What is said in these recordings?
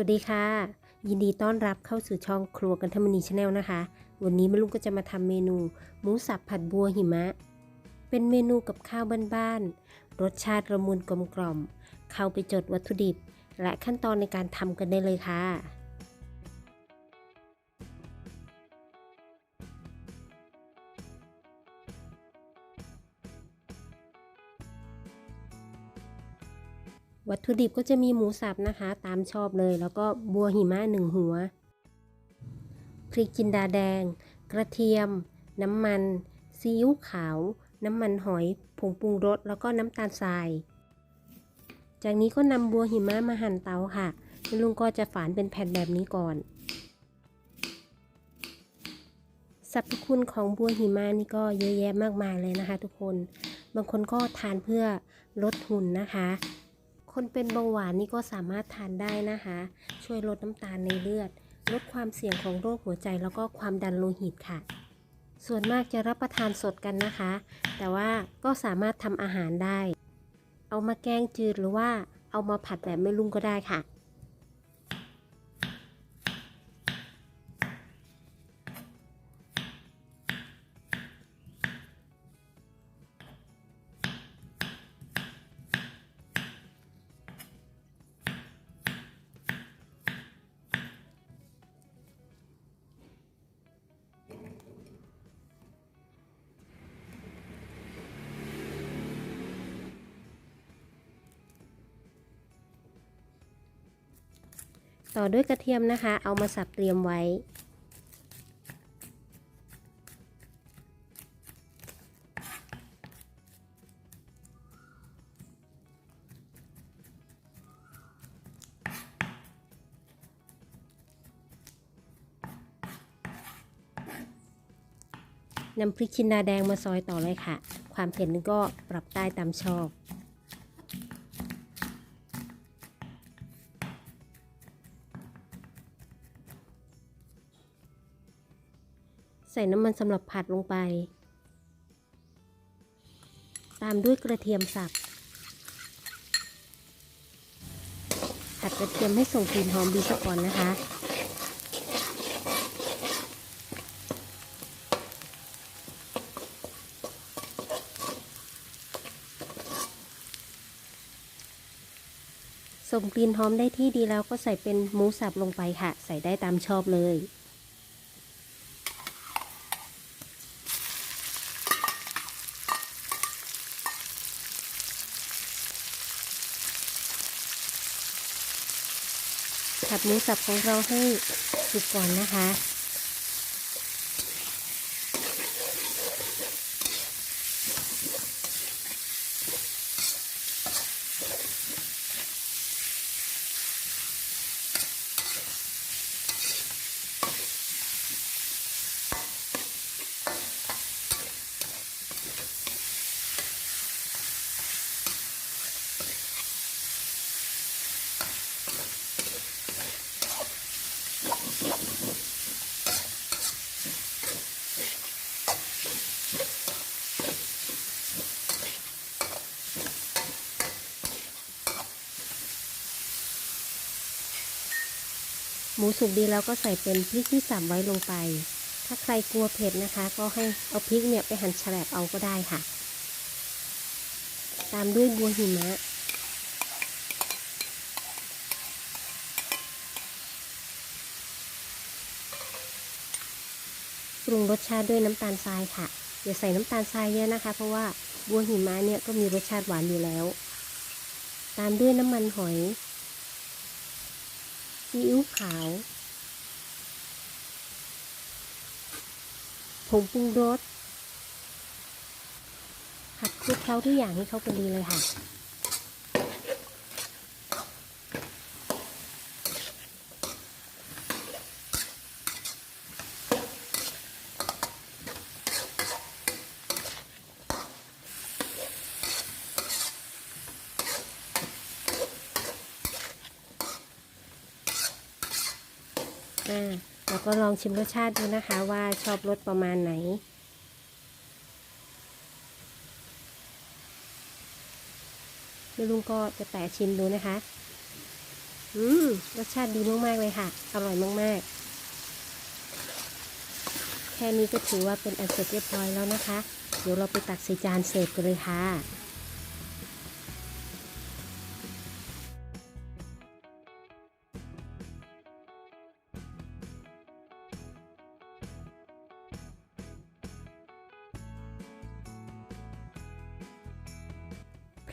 วัสดีค่ะ ยินดีต้อนรับเข้าสู่ช่องครัวกันธรรมนีชาแนลนะคะ วันนี้แม่ลุงก็จะมาทำเมนูหมูสับผัดบัวหิมะ เป็นเมนูกับข้าวบ้านๆรสชาติละมุนกลมกล่อม เข้าไปจดวัตถุดิบ และขั้นตอนในการทำกันได้เลยค่ะ วัตถุดิบก็จะมีหมูสับนะคะ ตามชอบเลย แล้วก็บัวหิมะหนึ่งหัว พริกจินดาแดง กระเทียม น้ำมันซีอิ๊วขาว น้ำมันหอย ผงปรุงรส แล้วก็น้ำตาลทราย จากนี้ก็นำบัวหิมะมาหั่นเตาค่ะลุงก็จะฝานเป็นแผ่นแบบนี้ก่อนสรรพคุณของบัวหิมะนี่ก็เยอะแยะมากมายเลยนะคะ ทุกคน บางคนก็ทานเพื่อลดหุ่นนะคะ คนเป็นเบาหวานนี่ก็สามารถทานได้นะคะ ช่วยลดน้ำตาลในเลือด ลดความเสี่ยงของโรคหัวใจแล้วก็ความดันโลหิตค่ะ ส่วนมากจะรับประทานสดกันนะคะ แต่ว่าก็สามารถทำอาหารได้ เอามาแกงจืดหรือว่าเอามาผัดแบบไม่ลุ่งก็ได้ค่ะ ต่อด้วยกระเทียมนะคะ เอามาสับเตรียมไว้ นำพริกชินดาแดงมาซอยต่อเลยค่ะ ความเผ็ดนี่ก็ปรับได้ตามชอบ ส่น้ำมันสำหรับผัดลงไป ตามด้วยกระเทียมสับ ผัดกระเทียมให้ส่งกลิ่นหอมดีซะก่อนนะคะ ส่งกลิ่นหอมได้ที่ดีแล้วก็ใส่เป็นหมูสับลงไปค่ะ ใส่ได้ตามชอบเลย ผัดหมูสับของเราให้สุกก่อนนะคะ หมูสุกดีแล้วก็ใส่เป็นพริกที่สับไว้ลงไป ถ้าใครกลัวเผ็ดนะคะ ก็ให้เอาพริกเนี่ยไปหั่นแฉลบเอาก็ได้ค่ะ ตามด้วยบัวหิมะ ปรุงรสชาติด้วยน้ำตาลทรายค่ะ อย่าใส่น้ำตาลทรายเยอะนะคะ เพราะว่าบัวหิมะเนี่ยก็มีรสชาติหวานอยู่แล้ว ตามด้วยน้ำมันหอย ซีอิ๊วขาวผงปรุงรสผัดคลุกเคล้าทุกอย่างให้เข้ากันดีเลยค่ะ อ่าแล้วก็ลองชิมรสชาติดูนะคะว่าชอบรสประมาณไหนแม่ลุงก็จะแตะชิมดูนะคะ อืม รสชาติดีมากๆเลยค่ะ อร่อยมากๆ แค่นี้ก็ถือว่าเป็นอันเสร็จเรียบร้อยแล้วนะคะ เดี๋ยวเราไปตักใส่จานเสิร์ฟกันเลยค่ะ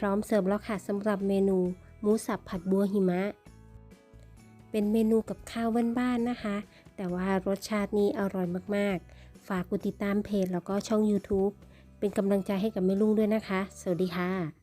ร้อมเสิร์ฟแล้วค่ะสำหรับเมนูหมูสับผัดบัวหิมะ เป็นเมนูกับข้าวบ้านๆนะคะ แต่ว่ารสชาตินี้อร่อยมากๆ ฝากกดติดตามเพจแล้วก็ช่อง YouTube เป็นกำลังใจให้กับแม่ลุงด้วยนะคะ สวัสดีค่ะ